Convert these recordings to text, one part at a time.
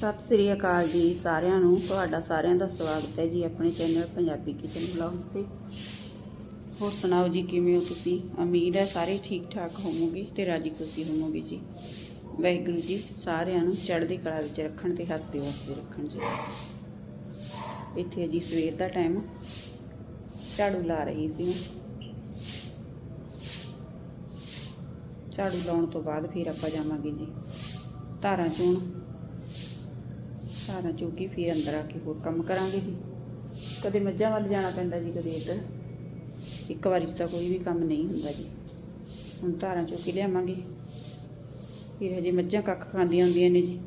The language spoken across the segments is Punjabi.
ਸਤਿ ਸ੍ਰੀ ਅਕਾਲ ਜੀ ਸਾਰਿਆਂ ਨੂੰ। ਤੁਹਾਡਾ ਸਾਰਿਆਂ ਦਾ ਸਵਾਗਤ ਹੈ ਜੀ ਆਪਣੇ ਚੈਨਲ ਪੰਜਾਬੀ ਕਿਚਨ ਵਲੌਗਸ ਤੇ। ਹੋਰ ਸੁਣਾਓ ਜੀ, ਕਿਵੇਂ ਹੋ ਤੁਸੀਂ? ਉਮੀਦ ਹੈ ਸਾਰੇ ਠੀਕ ਠਾਕ ਹੋਵੋਗੇ ਤੇ ਰਾਜੀ ਖੁਸ਼ੀ ਹੋਵੋਗੇ ਜੀ। ਵਾਹਿਗੁਰੂ ਜੀ ਸਾਰਿਆਂ ਨੂੰ ਚੜ੍ਹਦੀ ਕਲਾ ਵਿੱਚ ਰੱਖਣ ਤੇ ਹੱਸਦੇ ਵਸਦੇ ਰੱਖਣ ਜੀ। ਇੱਥੇ ਹੈ ਜੀ ਸਵੇਰ ਦਾ ਟਾਈਮ ਝਾੜੂ ਲਾ ਰਹੀ ਸੀ ਝਾੜੂ ਲਾਉਣ ਤੋਂ ਬਾਅਦ ਫਿਰ ਆਪਾਂ ਜਾਵਾਂਗੇ ਜੀ। ਧਾਰਾਂ ਚੋਣ। ਧਾਰਾਂ ਚੁੱਕੀ ਫਿਰ ਅੰਦਰ ਆ ਕੇ ਹੋਰ ਕੰਮ ਕਰਾਂਗੇ ਜੀ। ਕਦੇ ਮੱਝਾਂ ਵੱਲ ਜਾਣਾ ਪੈਂਦਾ ਜੀ, ਕਦੇ ਇੱਧਰ। ਇੱਕ ਵਾਰੀ 'ਚ ਤਾਂ ਕੋਈ ਵੀ ਕੰਮ ਨਹੀਂ ਹੁੰਦਾ ਜੀ। ਹੁਣ ਧਾਰਾਂ ਚੋ ਕੇ ਲਿਆਵਾਂਗੇ। ਫਿਰ ਹਜੇ ਮੱਝਾਂ ਕੱਖ ਖਾਂਦੀਆਂ ਹੁੰਦੀਆਂ ਨੇ ਜੀ।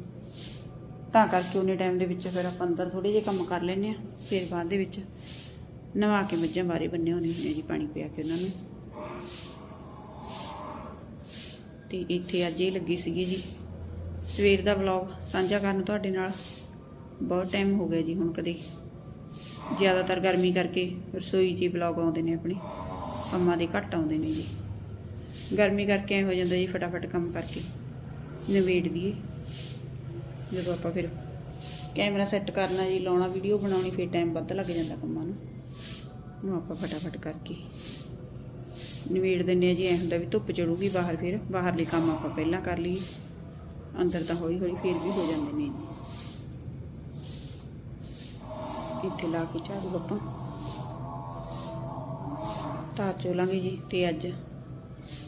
ਤਾਂ ਕਰਕੇ ਉਹਨੇ ਟਾਈਮ ਦੇ ਵਿੱਚ ਫਿਰ ਆਪਾਂ ਅੰਦਰ ਥੋੜੇ ਜਿਹੇ ਕੰਮ ਕਰ ਲੈਂਦੇ ਆ ਫਿਰ ਬਾਅਦ ਦੇ ਵਿੱਚ ਨਵਾ ਕੇ ਮੱਝਾਂ ਬਾਰੇ ਬੰਨੇ ਹੋਣੇ ਹੁੰਦੇ ਜੀ, ਪਾਣੀ ਪਿਆ ਕੇ ਉਹਨਾਂ ਨੂੰ। ਤੇ ਇੱਥੇ ਅੱਜ ਇਹ ਲੱਗੀ ਸੀਗੀ ਜੀ। ਸਵੇਰ ਦਾ ਵਲੌਗ ਸਾਂਝਾ ਕਰਨ ਤੁਹਾਡੇ ਨਾਲ। ਬਹੁਤ ਟਾਈਮ ਹੋ ਗਿਆ ਜੀ ਹੁਣ ਕਦੇ। ਜ਼ਿਆਦਾਤਰ ਗਰਮੀ ਕਰਕੇ ਰਸੋਈ 'ਚ ਹੀ ਵਲੌਗ ਆਉਂਦੇ ਨੇ ਆਪਣੇ। ਕੰਮਾਂ ਦੇ ਘੱਟ ਆਉਂਦੇ ਨੇ ਜੀ। ਗਰਮੀ ਕਰਕੇ ਐ ਹੋ ਜਾਂਦਾ ਜੀ ਫਟਾਫਟ ਕੰਮ ਕਰਕੇ ਨਿਬੇੜ ਦਈਏ। ਜਦੋਂ ਆਪਾਂ ਫਿਰ ਕੈਮਰਾ ਸੈੱਟ ਕਰਨਾ ਜੀ, ਲਾਉਣਾ ਵੀਡੀਓ ਬਣਾਉਣੀ, ਫਿਰ ਟਾਈਮ ਵੱਧ ਲੱਗ ਜਾਂਦਾ ਕੰਮਾਂ ਨੂੰ। ਨੂੰ ਆਪਾਂ ਫਟਾਫਟ ਕਰਕੇ ਨਿਬੇੜ ਦਿੰਦੇ ਆ ਜੀ। ਐ ਹੁੰਦਾ ਵੀ ਧੁੱਪ ਚੜੂਗੀ ਬਾਹਰ ਫਿਰ। ਬਾਹਰਲੇ ਕੰਮ ਆਪਾਂ ਪਹਿਲਾਂ ਕਰ ਲਈਏ। ਅੰਦਰ ਤਾਂ ਹੌਲੀ ਹੌਲੀ ਫਿਰ ਵੀ ਹੋ ਜਾਂਦੇ ਨੇ ਜੀ। ਇੱਥੇ ਲਾ ਕੇ ਝਾੜੂ ਆਪਾਂ ਧਾਰ ਚੋ ਲਾਂਗੇ ਜੀ ਤੇ ਅੱਜ।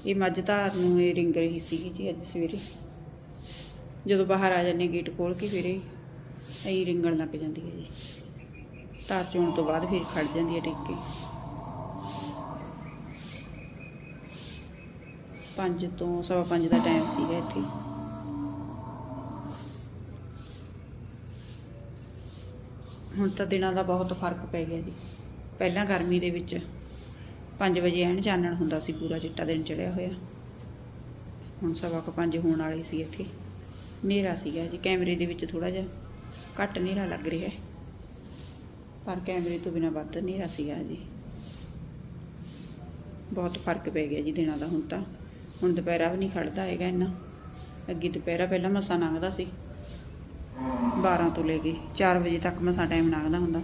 ਇਹ ਮੱਝ ਧਾਰ ਨੂੰ ਇਹ ਰਿੰਗ ਰਹੀ ਸੀਗੀ ਜੀ ਅੱਜ ਸਵੇਰੇ। ਜਦੋਂ ਬਾਹਰ ਆ ਜਾਂਦੇ ਗੇਟ ਖੋਲ ਕੇ ਫਿਰ ਇਹ ਐਂ ਰਿੰਗਣ ਲੱਗ ਜਾਂਦੀ ਹੈ ਜੀ। ਧਾਰ ਚੋਣ ਤੋਂ ਬਾਅਦ ਫਿਰ ਖੜ ਜਾਂਦੀ ਹੈ ਟਿਕ। ਕੇ ਪੰਜ ਤੋਂ ਸਵਾ ਪੰਜ ਦਾ ਟਾਈਮ ਸੀਗਾ ਇੱਥੇ। ਹੁਣ ਤਾਂ ਦਿਨਾਂ ਦਾ ਬਹੁਤ ਫ਼ਰਕ ਪੈ ਗਿਆ ਜੀ। ਪਹਿਲਾਂ ਗਰਮੀ ਦੇ ਵਿੱਚ 5 ਵਜੇ ਐਨ ਚਾਨਣ ਹੁੰਦਾ ਸੀ, ਪੂਰਾ ਚਿੱਟਾ ਦਿਨ ਚੜਿਆ ਹੋਇਆ। ਹੁਣ ਸਵਾ ਕੁ ਪੰਜ ਹੋਣ ਵਾਲੀ ਸੀ ਇੱਥੇ। ਹਨੇਰਾ ਸੀਗਾ ਜੀ, ਕੈਮਰੇ ਦੇ ਵਿੱਚ ਥੋੜਾ ਜਿਹਾ ਘੱਟ ਹਨੇਰਾ ਲੱਗ ਰਿਹਾ। ਹੈ ਪਰ ਕੈਮਰੇ ਤੋਂ ਬਿਨਾ ਵੱਧ ਹਨੇਰਾ ਸੀਗਾ ਜੀ। ਬਹੁਤ ਫ਼ਰਕ ਪੈ ਗਿਆ ਜੀ ਦਿਨਾਂ ਦਾ ਹੁਣ ਤਾਂ। ਹੁਣ ਦੁਪਹਿਰਾ ਵੀ ਨਹੀਂ ਖੜਦਾ ਹੈਗਾ ਇੰਨਾ। ਅੱਗੇ ਦੁਪਹਿਰਾ ਪਹਿਲਾਂ ਮਸਾਂ ਲੰਘਦਾ ਸੀ। 12 ਤੋਂ ਲੈ ਕੇ 4 ਵਜੇ ਤੱਕ ਮਸਾ ਟਾਈਮ ਲੱਗਦਾ ਹੁੰਦਾ।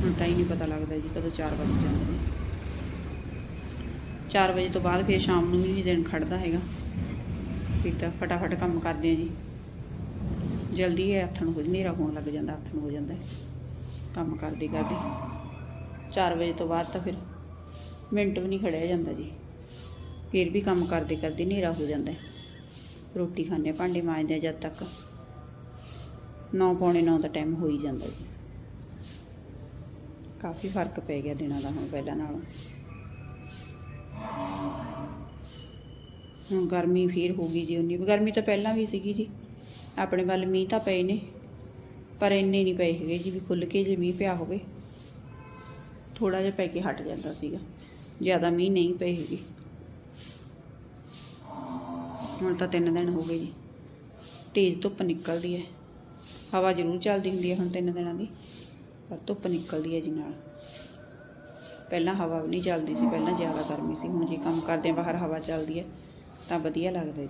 ਹੁਣ ਤਾਂ ਹੀ ਨਹੀਂ ਪਤਾ ਲੱਗਦਾ ਜੀ ਕਦੋਂ 4 ਵਜੇ ਜਾਂਦੇ ਨੇ। 4 ਵਜੇ ਤੋਂ ਬਾਅਦ ਫਿਰ ਸ਼ਾਮ ਨੂੰ ਵੀ ਦਿਨ ਖੜਦਾ ਹੈਗਾ। ਫਿਰ ਤਾਂ ਫਟਾਫਟ ਕੰਮ ਕਰਦੇ ਆ ਜੀ। ਜਲਦੀ ਹੈ ਹੱਥ ਨੂੰ ਹਨੇਰਾ ਹੋਣ ਲੱਗ ਜਾਂਦਾ ਹੱਥ ਨੂੰ ਹੋ ਜਾਂਦਾ ਕੰਮ ਕਰਦੇ ਕਰਦੇ। 4 ਵਜੇ ਤੋਂ ਬਾਅਦ ਤਾਂ ਫਿਰ ਮਿੰਟ ਵੀ ਨਹੀਂ ਖੜਿਆ ਜਾਂਦਾ ਜੀ। ਫਿਰ ਵੀ ਕੰਮ ਕਰਦੇ ਕਰਦੇ ਹਨੇਰਾ ਹੋ ਜਾਂਦਾ ਰੋਟੀ ਖਾਂਦੇ ਭਾਂਡੇ ਮਾਂਜਦੇ ਜਦ ਤੱਕ। 9 ਪੌਣੇ 9 ਦਾ ਟਾਈਮ ਹੋ ਹੀ ਜਾਂਦਾ ਜੀ। ਕਾਫੀ ਫ਼ਰਕ ਪੈ ਗਿਆ ਦਿਨਾਂ ਦਾ ਹੁਣ ਪਹਿਲਾਂ ਨਾਲੋਂ। ਹੁਣ ਗਰਮੀ ਫੇਰ ਹੋ ਗਈ ਜੀ ਉਨੀ। ਗਰਮੀ ਤਾਂ ਪਹਿਲਾਂ ਵੀ ਸੀਗੀ ਜੀ। ਆਪਣੇ ਵੱਲ ਮੀਂਹ ਤਾਂ ਪਏ ਨੇ। ਪਰ ਇੰਨੇ ਨਹੀਂ ਪਏ ਹੈਗੇ ਜੀ ਵੀ ਖੁੱਲ ਕੇ ਜੇ ਮੀਂਹ ਪਿਆ ਹੋਵੇ। ਥੋੜਾ ਜਿਹਾ ਪੈ ਕੇ ਹਟ ਜਾਂਦਾ ਸੀਗਾ। ਜ਼ਿਆਦਾ ਮੀਂਹ ਨਹੀਂ ਪਏ ਹੈਗੇ। ਹੁਣ ਤਾਂ ਤਿੰਨ ਦਿਨ ਹੋ ਗਏ ਜੀ। ਤੇਜ਼ ਧੁੱਪ ਨਿਕਲਦੀ ਹੈ। ਹਵਾ ਜ਼ਰੂਰ ਚੱਲਦੀ ਹੁੰਦੀ ਹੈ ਹੁਣ ਤਿੰਨ ਦਿਨਾਂ ਦੀ। ਪਰ ਧੁੱਪ ਨਿਕਲਦੀ ਹੈ ਜੀ ਨਾਲ। ਪਹਿਲਾਂ ਹਵਾ ਵੀ ਨਹੀਂ ਚੱਲਦੀ ਸੀ, ਪਹਿਲਾਂ ਜ਼ਿਆਦਾ ਗਰਮੀ ਸੀ। ਹੁਣ ਜੇ ਕੰਮ ਕਰਦੇ ਹਾਂ, ਬਾਹਰ ਹਵਾ ਚੱਲਦੀ ਹੈ, ਤਾਂ ਵਧੀਆ ਲੱਗਦਾ ਜੀ।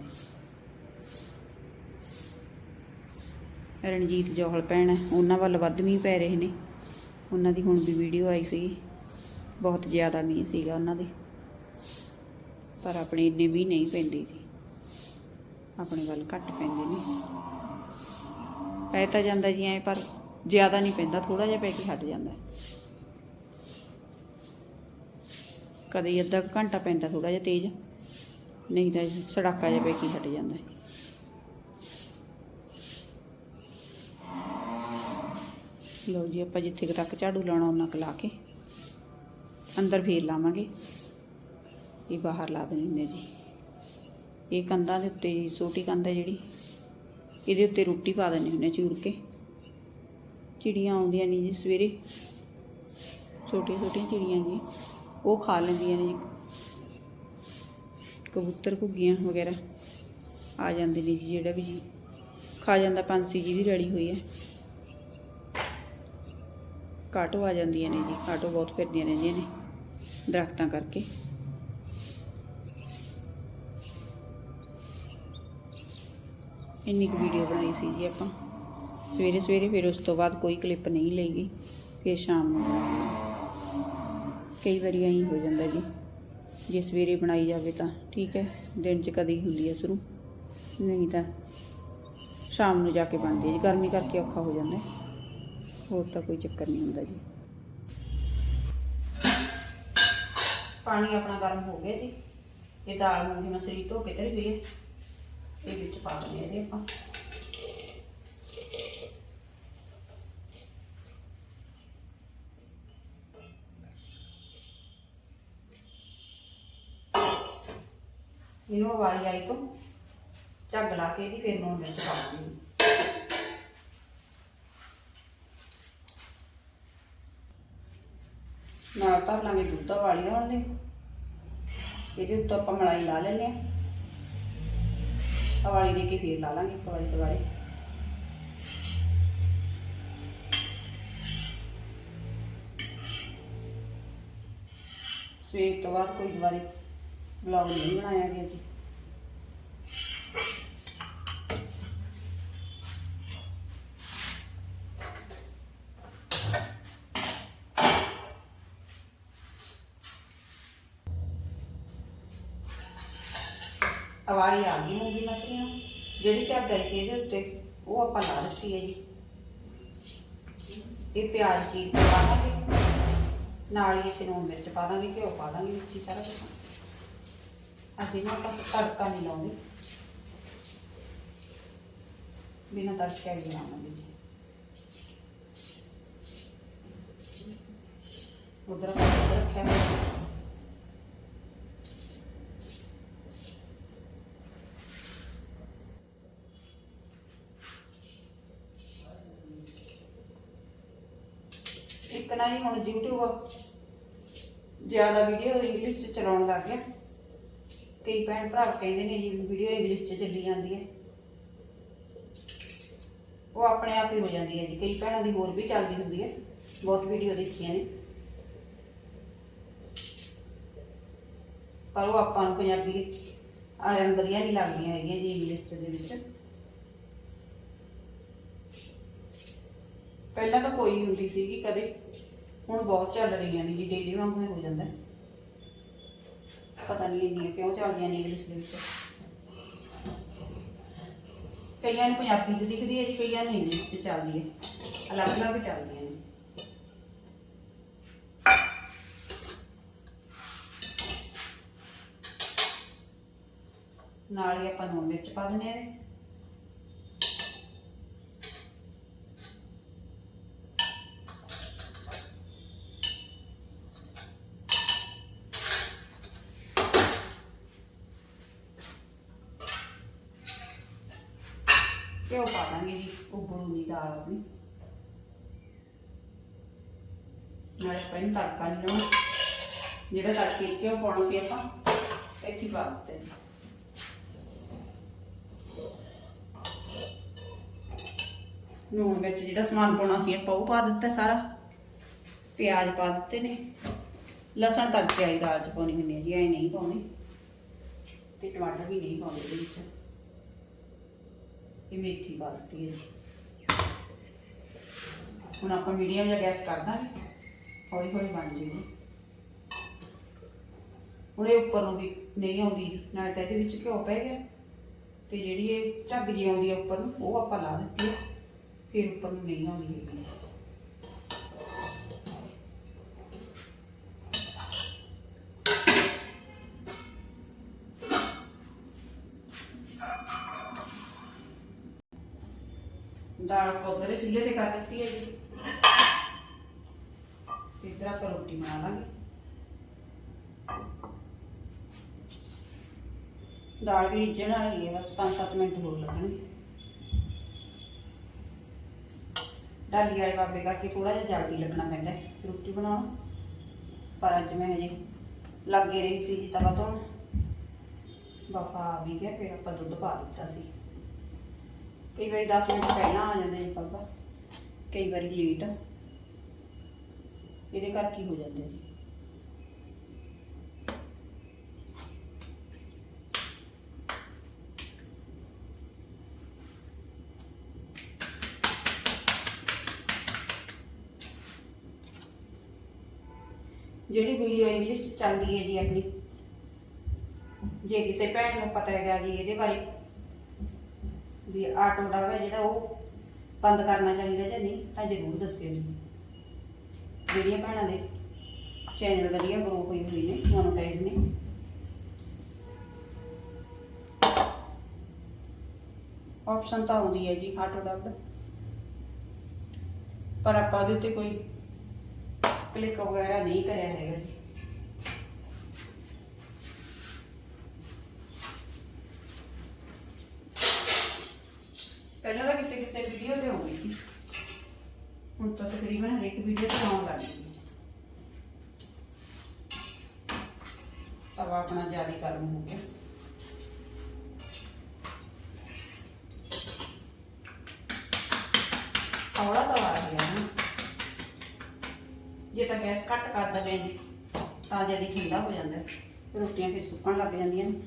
ਰਣਜੀਤ ਜੋਹਲ ਭੈਣ ਉਹਨਾਂ ਵੱਲ ਵੱਧ ਮੀਂਹ ਪੈ ਰਹੇ ਨੇ। ਉਹਨਾਂ ਦੀ ਹੁਣ ਵੀ ਵੀਡੀਓ ਆਈ ਸੀ। ਬਹੁਤ ਜ਼ਿਆਦਾ ਮੀਂਹ ਸੀਗਾ ਉਹਨਾਂ ਦੇ। ਪਰ ਆਪਣੇ ਇੰਨੇ ਵੀ ਨਹੀਂ ਪੈਂਦੇ ਸੀ ਆਪਣੇ ਵੱਲ ਘੱਟ ਪੈਂਦੇ ਨੇ। ਪੈ ਤਾਂ ਜਾਂਦਾ ਜੀ ਐ, ਪਰ ਜ਼ਿਆਦਾ ਨਹੀਂ ਪੈਂਦਾ ਥੋੜਾ ਜਿਹਾ ਪੈ ਕੇ ਹਟ ਜਾਂਦਾ। ਕਦੇ ਅੱਧਾ ਘੰਟਾ ਪੈਂਦਾ ਥੋੜਾ ਜਿਹਾ ਤੇਜ਼, ਨਹੀਂ ਤਾਂ ਸੜਾਕਾ ਜਿਹਾ ਪੈ ਕੇ ਹਟ ਜਾਂਦਾ। ਹੈ ਲਓ ਜੀ, ਆਪਾਂ ਜਿੱਥੇ ਕੁ ਤੱਕ ਝਾੜੂ ਲਾਉਣਾ, ਉਹਨਾਂ ਕੁ ਲਾ ਕੇ ਅੰਦਰ ਫੇਰ ਲਾਵਾਂਗੇ। ਇਹ ਬਾਹਰ ਲਾ ਦੇਣੇ ਨੇ ਜੀ। ਇਹ ਕੰਧਾਂ ਦੇ ਉੱਤੇ ਜੀ, ਛੋਟੀ ਕੰਧ ਹੈ ਜਿਹੜੀ ਇਹਦੇ ਉੱਤੇ ਰੋਟੀ ਪਾ ਦਿੰਦੇ ਹੁੰਦੇ ਹਾਂ ਚੂਰ ਕੇ। ਚਿੜੀਆਂ ਆਉਂਦੀਆਂ ਨੇ ਜੀ ਸਵੇਰੇ। ਛੋਟੀਆਂ ਛੋਟੀਆਂ ਚਿੜੀਆਂ ਜੀ ਉਹ ਖਾ ਲੈਂਦੀਆਂ ਨੇ ਜੀ। ਕਬੂਤਰ ਘੁੱਗੀਆਂ ਵਗੈਰਾ ਆ ਜਾਂਦੇ ਨੇ ਜੀ ਜਿਹੜਾ ਵੀ ਜੀ ਖਾ ਜਾਂਦਾ ਪੰਛੀ ਜੀ ਵੀ ਰੜੀ ਹੋਈ ਹੈ। ਕਾਟੋ ਆ ਜਾਂਦੀਆਂ ਨੇ ਜੀ ਕਾਟੋ ਬਹੁਤ ਫਿਰਦੀਆਂ ਰਹਿੰਦੀਆਂ ਨੇ ਦਰਖਤਾਂ ਕਰਕੇ। ਇੰਨੀ ਕੁ ਵੀਡੀਓ ਬਣਾਈ ਸੀ ਜੀ ਆਪਾਂ। ਸਵੇਰੇ ਸਵੇਰੇ ਫਿਰ ਉਸ ਤੋਂ ਬਾਅਦ ਕੋਈ ਕਲਿੱਪ ਨਹੀਂ ਲਈ ਗਈ ਫਿਰ ਸ਼ਾਮ ਨੂੰ ਕਈ ਵਾਰੀ ਐਂ ਹੋ ਜਾਂਦਾ ਜੀ, ਜੇ ਸਵੇਰੇ ਬਣਾਈ ਜਾਵੇ ਤਾਂ, ਠੀਕ ਹੈ, ਦਿਨ 'ਚ ਕਦੀ ਹੁੰਦੀ ਹੈ ਸ਼ੁਰੂ, ਨਹੀਂ ਤਾਂ ਸ਼ਾਮ ਨੂੰ ਜਾ ਕੇ ਬਣਦੀ ਹੈ ਜੀ, ਗਰਮੀ ਕਰਕੇ ਔਖਾ ਹੋ ਜਾਂਦਾ ਹੋਰ ਤਾਂ ਕੋਈ ਚੱਕਰ ਨਹੀਂ ਹੁੰਦਾ ਜੀ। ਪਾਣੀ ਆਪਣਾ ਗਰਮ ਹੋ ਗਿਆ ਜੀ, ਇਹ ਦਾਲ ਮੂੰਗੀ ਮਸਰੀ ਧੋ ਕੇ ਧਰੀ ਹੋਈ ਹੈ। ਇਹ ਵਿੱਚ ਪਾ ਦਿੰਦੇ ਹਾਂ ਇਹਦੇ ਆਪਾਂ। ਇਹਨੂੰ ਵਾਲੀ ਆਈ ਤੋਂ ਝੱਗ ਲਾ ਕੇ ਇਹਦੀ ਫਿਰ ਨੂਣ ਮਿਰਚ ਪਾ ਦਿੰਦੀ ਨਾਲ ਧਰ ਲਾਂਗੇ ਦੁੱਧ ਵਾਲੀ ਹੋਣ ਦੇ ਇਹਦੇ ਉੱਤੇ ਆਪਾਂ ਮਲਾਈ ਲਾ ਲੈਂਦੇ ਆ ਵਾਲੀ ਦੇ ਕੇ ਫੇਰ ਲਾ ਲਾਂਗੇ ਇੱਕ ਵਾਰੀ ਦੁਬਾਰੇ। ਸਵੇਰ ਤੋਂ ਬਾਅਦ ਕੋਈ ਦੁਬਾਰੇ ਵਲੌਗ ਨਹੀਂ ਬਣਾਇਆ ਗਿਆ ਜੀ। ਅਵਾਰੀ ਆ ਗਈ ਮੂੰਗੀ ਮਸਰੀਆਂ ਜਿਹੜੀ ਝੱਗ ਆਈ ਸੀ ਇਹਦੇ ਉੱਤੇ, ਉਹ ਆਪਾਂ ਲਾ ਦਿੱਤੀ ਹੈ ਜੀ। ਇਹ ਪਿਆਜ਼ ਚੀਰ ਕੇ ਪਾ ਦਾਂਗੇ। ਨਾਲ ਹੀ ਇੱਥੇ ਨੂਣ ਮਿਰਚ ਪਾ ਦਾਂਗੇ, ਘਿਓ ਪਾ ਦਾਂਗੇ, ਵਿੱਚ ਹੀ ਸਾਰਾ ਕੁਝ ਅਸੀਂ ਨਾ ਆਪਾਂ ਤੜਕਾ ਨਹੀਂ ਲਾਉਂਦੇ। ਬਿਨਾਂ ਤੜਕੇ ਹੀ ਬਣਾਵਾਂਗੇ ਜੀ। ਉਧਰ ਰੱਖਿਆ ਹੋਇਆ ਹੀ ਹੁਣ YouTube ਜ਼ਿਆਦਾ ਵੀਡੀਓ ਇੰਗਲਿਸ਼ ਚ ਚਲਾਉਣ ਲੱਗ ਗਿਆ। ਕਈ ਭੈਣ ਭਰਾ ਕਹਿੰਦੇ ਨੇ ਜੀ ਵੀਡੀਓ ਇੰਗਲਿਸ਼ ਚ ਚੱਲੀ ਜਾਂਦੀ ਹੈ। ਉਹ ਆਪਣੇ ਆਪ ਹੀ ਹੋ ਜਾਂਦੀ ਹੈ ਜੀ। ਕਈ ਭੈਣਾਂ ਦੀ ਹੋਰ ਵੀ ਚੱਲਦੀ ਹੁੰਦੀ ਹੈ। ਬਹੁਤ ਵੀਡੀਓ ਦੇਖੀਆਂ ਨੇ। ਪਰ ਉਹ ਆਪਾਂ ਨੂੰ ਪੰਜਾਬੀ ਵਾਲਿਆਂ ਨੂੰ ਵਧੀਆ ਨਹੀਂ ਲੱਗਦੀਆਂ ਹੈਗੀਆਂ ਜੀ ਇੰਗਲਿਸ਼ ਦੇ ਵਿੱਚ। ਪਹਿਲਾਂ ਤਾਂ ਕੋਈ ਹੁੰਦੀ ਸੀਗੀ ਕਦੇ। ਹੁਣ ਬਹੁਤ ਚੱਲ ਰਹੀਆਂ ਨੇ ਜੀ ਡੇਲੀ ਵਾਂਗੂ ਹੀ ਹੋ ਜਾਂਦਾ ਹੈ। ਪਤਾ ਨਹੀਂ ਇੰਨੀਆਂ ਕਿਉਂ ਚੱਲਦੀਆਂ ਨੇ ਇੰਗਲਿਸ਼ ਦੇ ਵਿੱਚ। ਕਈਆਂ ਨੂੰ ਪੰਜਾਬੀ 'ਚ ਦਿਖਦੀ ਹੈ ਜੀ, ਕਈਆਂ ਨੂੰ ਇੰਗਲਿਸ਼ 'ਚ ਚੱਲਦੀ ਹੈ। ਅਲੱਗ-ਅਲੱਗ ਚੱਲਦੀਆਂ ਨੇ। ਨਾਲ ਹੀ ਆਪਾਂ ਨੂਣ ਮਿਰਚ ਪਾ ਦਿੰਦੇ ਹਾਂ ਘਿਓ ਪਾ ਦਾਂਗੇ ਜੀ ਉਬਲੂਗੀ ਦਾਲ ਆਪਣੀ। ਨਾਲੇ ਪਹਿਲਾਂ ਤੜਕਾ ਨਹੀਂ ਲਾਉਣਾ। ਜਿਹੜਾ ਤੜਕੇ ਘਿਓ ਪਾਉਣਾ ਸੀ ਆਪਾਂ, ਇੱਥੇ ਪਾ ਦਿੱਤੇ ਨੇ। ਲੂਣ ਵਿੱਚ ਜਿਹੜਾ ਸਮਾਨ ਪਾਉਣਾ ਸੀ ਆਪਾਂ ਉਹ ਪਾ ਦਿੱਤਾ ਸਾਰਾ। ਪਿਆਜ਼ ਪਾ ਦਿੱਤੇ ਨੇ। ਲਸਣ ਤੜਕੇ ਵਾਲੀ ਦਾਲ 'ਚ ਪਾਉਣੀ ਹੁੰਦੀ ਹੈ ਜੀ, ਐ ਨਹੀਂ ਪਾਉਣੀ। ਤੇ ਟਮਾਟਰ ਵੀ ਨਹੀਂ ਪਾਉਂਦੇ ਇਹਦੇ ਵਿੱਚ। ਇਹ ਮੇਥੀ ਪਾ ਦਿੱਤੀ ਹੈ ਜੀ। ਹੁਣ ਆਪਾਂ ਮੀਡੀਅਮ ਜਿਹਾ ਗੈਸ ਕਰ ਦਾਂਗੇ। ਹੌਲੀ ਹੌਲੀ ਬਣ ਜੇਗੀ ਹੁਣ ਇਹ ਉੱਪਰ ਨੂੰ ਵੀ ਨਹੀਂ ਆਉਂਦੀ ਜੀ ਨਾਲੇ ਤਾਂ ਇਹਦੇ ਵਿੱਚ ਘਿਓ ਪੈ ਗਿਆ। ਤੇ ਜਿਹੜੀ ਇਹ ਝੱਗ ਜੀ ਆਉਂਦੀ ਹੈ ਉੱਪਰ ਨੂੰ, ਉਹ ਆਪਾਂ ਲਾ ਦਿੱਤੀ ਫਿਰ ਉੱਪਰ ਨੂੰ ਨਹੀਂ ਆਉਂਦੀ ਹੈਗੀ ਦਾਲ ਪੌਦਰੇ ਚੁੱਲ੍ਹੇ ਤੇ ਕਰ ਦਿੱਤੀ ਹੈ ਜੀ। ਤੇ ਇੱਧਰ ਆਪਾਂ ਰੋਟੀ ਬਣਾ ਲਾਂਗੇ। ਦਾਲ ਵੀ ਰਿੱਝਣ ਵਾਲੀ ਹੈ, ਬਸ 5-7 ਮਿੰਟ ਹੋਰ ਲੱਗਣਗੇ। ਡਾਲੀ ਵਾਲੇ ਬਾਬੇ ਕਰਕੇ ਥੋੜਾ ਜਿਹਾ ਜਲਦੀ ਲੱਗਣਾ ਪੈਂਦਾ ਹੈ। ਰੋਟੀ ਬਣਾਉਣ ਪਰ ਅੱਜ ਮੈਂ ਹਜੇ ਲੱਗੇ ਰਹੀ ਸੀ ਤਵਾ ਤੋਂ ਬਾਪਾ ਆ ਵੀ ਗਿਆ, ਫਿਰ ਆਪਾਂ ਦੁੱਧ ਪਾ ਦਿੱਤਾ ਸੀ। ਕਈ ਵਾਰੀ 10 ਮਿੰਟ ਪਹਿਲਾਂ ਆ ਜਾਂਦੇ ਨੇ ਪਾਪਾ ਕਈ ਵਾਰੀ ਲੇਟ ਇਹਦੇ ਕਰਕੇ ਹੋ ਜਾਂਦੇ ਸੀ ਜਿਹੜੀ ਵੀਡੀਓ ਇੰਗਲਿਸ਼ ਚੱਲਦੀ ਹੈ ਜੀ ਆਪਣੀ। ਜੇ ਕਿਸੇ ਭੈਣ ਨੂੰ ਪਤਾ ਹੈਗਾ ਜੀ ਇਹਦੇ ਬਾਰੇ। ਵੀ ਆਟੋ ਡਾਵਾ ਜਿਹੜਾ ਉਹ ਬੰਦ ਕਰਨਾ ਚਾਹੀਦਾ ਜਾਂ ਨਹੀਂ, ਤਾਂ ਜ਼ਰੂਰ ਦੱਸਿਓ ਜੀ। ਜਿਹੜੀਆਂ ਭੈਣਾਂ ਦੇ ਚੈਨਲ ਵਧੀਆ ਗਰੋ ਹੋਈ ਹੋਈ ਨੇ ਮੋਨੋਟਾਈਜ਼ ਨੇ। ਆਪਸ਼ਨ ਤਾਂ ਆਉਂਦੀ ਹੈ ਜੀ ਆਟੋ ਡੱਬ ਪਰ ਆਪਾਂ ਉਹਦੇ ਉੱਤੇ ਕੋਈ ਕਲਿੱਕ ਵਗੈਰਾ ਨਹੀਂ ਕਰਿਆ ਹੈਗਾ ਜੀ। ਪਹਿਲਾਂ ਤਾਂ ਕਿਸੇ ਵੀਡੀਓ ਤੇ ਆਉਂਦੀ ਸੀ। ਹੁਣ ਤਾਂ ਤਕਰੀਬਨ ਹਰੇਕ ਵੀਡੀਓ ਤੇ ਆਉਣ ਲੱਗ ਗਈ। ਤਵਾ ਆਪਣਾ ਜਾਰੀ ਗਰਮ ਹੋ ਗਿਆ। ਹੌਲਾ ਤਵਾ ਆ ਗਿਆ ਨਾ। ਜੇ ਤਾਂ ਗੈਸ ਘੱਟ ਕਰ ਦਵੇ ਤਾਂ ਜਦੀ ਠੰਡਾ ਹੋ ਜਾਂਦਾ ਰੋਟੀਆਂ ਫਿਰ ਸੁੱਕਣ ਲੱਗ ਜਾਂਦੀਆਂ ਨੇ।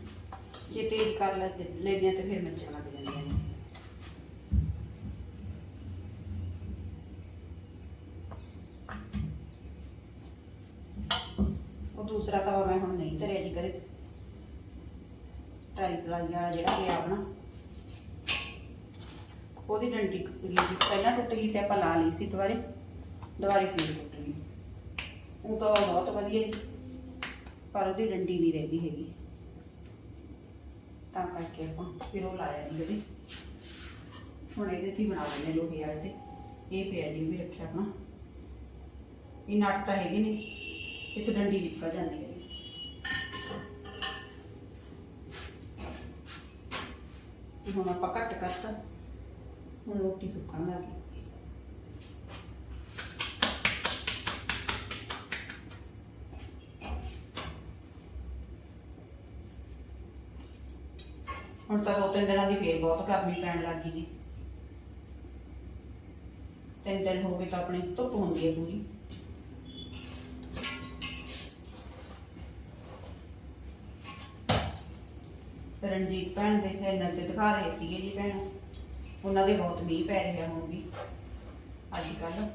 ਜੇ ਤੇਜ਼ ਕਰ ਲੈਂਦੀਆਂ ਤੇ ਫਿਰ ਮੱਚਣ ਲੱਗ ਜਾਂਦੀਆਂ ਨੇ ਉਹ ਦੂਸਰਾ ਤਵਾ ਮੈਂ ਹੁਣ ਨਹੀਂ ਧਰਿਆ ਜੀ ਕਰੇ ਟਰਾਈ ਪਲਾਈ ਵਾਲਾ ਜਿਹੜਾ ਗਿਆ ਆਪਣਾ। ਉਹਦੀ ਡੰਡੀ ਟੁੱਟ ਗਈ ਸੀ ਪਹਿਲਾਂ ਟੁੱਟ ਗਈ ਸੀ, ਆਪਾਂ ਲਾ ਲਈ ਸੀ ਦੁਬਾਰੇ। ਦੁਬਾਰੇ ਫਿਰ ਟੁੱਟ ਗਈ। ਉਹ ਤਾਂ ਬਹੁਤ ਵਧੀਆ ਜੀ। ਪਰ ਉਹਦੀ ਡੰਡੀ ਨਹੀਂ ਰਹਿੰਦੀ ਹੈਗੀ। ਤਾਂ ਕਰਕੇ ਆਪਾਂ ਫਿਰ ਉਹ ਲਾਇਆ ਨਹੀਂ ਕਦੇ। ਹੁਣ ਇਹਦੇ ਤੇ ਬਣਾ ਲੈਂਦੇ ਲੋਹੇ ਵਾਲੇ ਤੇ। ਇਹ ਪਿਆ ਜੀ ਵੀ ਰੱਖਿਆ ਆਪਣਾ। ਇਹ ਨਟ ਤਾਂ ਹੈਗੇ ਨੇ। ਇੱਥੇ ਡੰਡੀ ਨਿਕਲ ਜਾਂਦੀ ਹੈ ਇਹ ਹੁਣ ਆਪਾਂ ਘੱਟ ਕਰਤਾ। ਹੁਣ ਰੋਟੀ ਸੁੱਕਣ ਲੱਗ ਗਈ। ਹੁਣ ਤਾਂ ਦੋ ਤਿੰਨ ਦਿਨਾਂ ਦੀ ਫੇਰ ਬਹੁਤ ਗਰਮੀ ਪੈਣ ਲੱਗ ਗਈ। ਤਿੰਨ ਦਿਨ ਹੋ ਗਏ ਤਾਂ ਆਪਣੀ ਧੁੱਪ ਹੁੰਦੀ ਹੈ ਪੂਰੀ। ਰਣਜੀਤ ਭੈਣ ਦੇ ਚੈਨਲ ਤੇ ਦਿਖਾ ਰਹੇ ਸੀਗੇ ਜੀ ਭੈਣ। ਉਹਨਾਂ ਦੇ ਬਹੁਤ ਮੀਂਹ ਪੈ ਰਿਹਾ ਹੁਣ ਵੀ, ਅੱਜ ਕੱਲ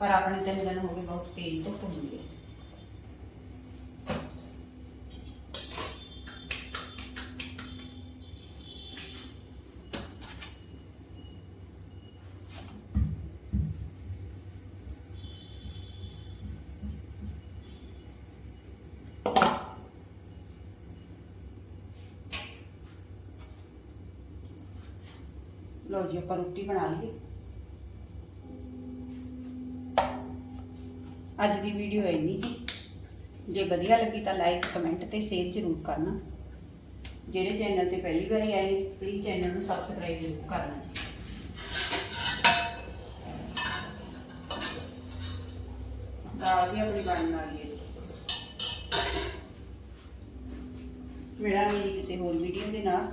ਪਰ ਆਪਣੇ ਤਿੰਨ ਦਿਨ ਹੋ ਗਏ ਬਹੁਤ ਤੇਜ਼ ਧੁੱਪ ਹੁੰਦੀ ਹੈ। ਲਓ ਜੀ, ਆਪਾਂ ਰੋਟੀ ਬਣਾ ਲਈਏ। ਅੱਜ ਦੀ ਵੀਡੀਓ ਇੰਨੀ ਜੀ ਜੇ ਵਧੀਆ ਲੱਗੀ ਤਾਂ ਲਾਈਕ ਕਮੈਂਟ ਤੇ ਸ਼ੇਅਰ ਜ਼ਰੂਰ ਕਰਨਾ। ਜਿਹੜੇ ਚੈਨਲ ਤੇ ਪਹਿਲੀ ਵਾਰੀ ਆਏ ਨੇ ਪਲੀਜ਼ ਚੈਨਲ ਨੂੰ ਸਬਸਕ੍ਰਾਈਬ ਜ਼ਰੂਰ ਕਰਨਾ ਦਾਲ ਵੀ ਆਪਣੀ ਬਣਨ ਵਾਲੀ ਹੈ ਮਿਲਾਂਗੇ ਕਿਸੇ ਹੋਰ ਵੀਡੀਓ ਦੇ ਨਾਲ।